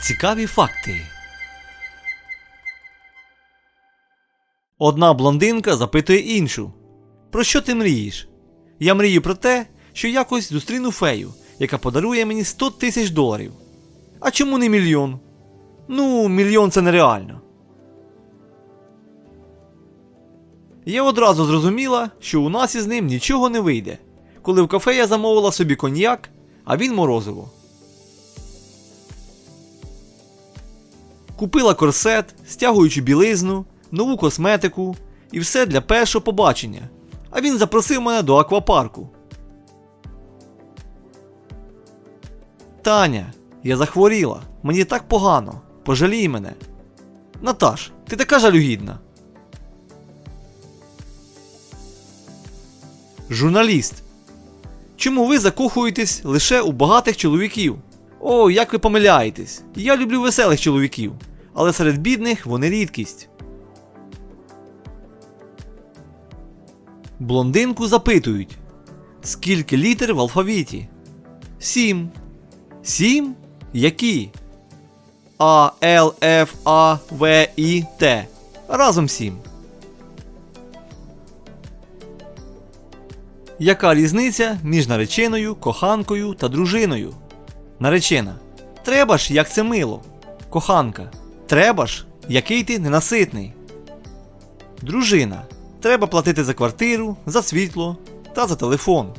Цікаві факти. Одна блондинка запитує іншу: Про що ти мрієш? Я мрію про те, що якось зустріну фею, яка подарує мені 100 тисяч доларів. А чому не мільйон? Ну, мільйон це нереально. Я одразу зрозуміла, що у нас із ним нічого не вийде, коли в кафе я замовила собі коньяк, а він морозиво. Купила корсет, стягуючу білизну, нову косметику і все для першого побачення. А він запросив мене до аквапарку. Таня, я захворіла. Мені так погано. Пожалій мене. Наташ, ти така жалюгідна. Журналіст. Чому ви закохуєтесь лише у багатих чоловіків? О, як ви помиляєтесь. Я люблю веселих чоловіків, але серед бідних вони рідкість. Блондинку запитують, скільки літер в алфавіті? Сім. Сім? Які? А, Л, Ф, А, В, І, Т. Разом сім. Яка різниця між нареченою, коханкою та дружиною? Наречена. Треба ж, як це мило. Коханка. Треба ж, який ти ненаситний. Дружина. Треба платити за квартиру, за світло та за телефон.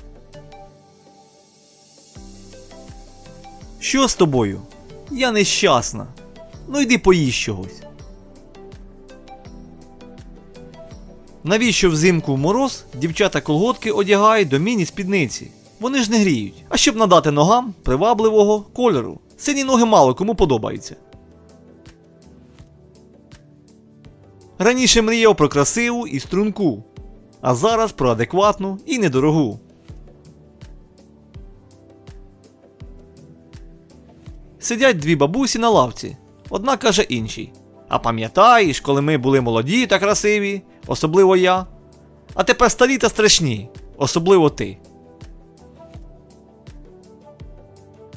Що з тобою? Я нещасна. Ну йди поїж чогось. Навіщо взимку в мороз дівчата колготки одягають до міні-спідниці? Вони ж не гріють. А щоб надати ногам привабливого кольору. Сині ноги мало кому подобаються. Раніше мріяв про красиву і струнку, а зараз про адекватну і недорогу. Сидять дві бабусі на лавці. Одна каже іншій: А пам'ятаєш, коли ми були молоді та красиві, особливо я. А тепер старі та страшні, особливо ти.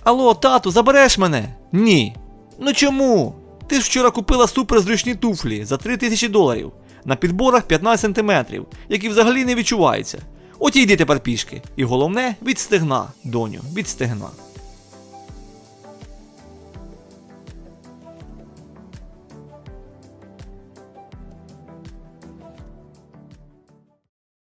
Алло, тату, забереш мене? Ні. Ну чому? Ти ж вчора купила суперзручні туфлі за 3000 доларів на підборах 15 см, які взагалі не відчуваються. От і йди тепер пішки. І головне від стегна, доню, від стегна.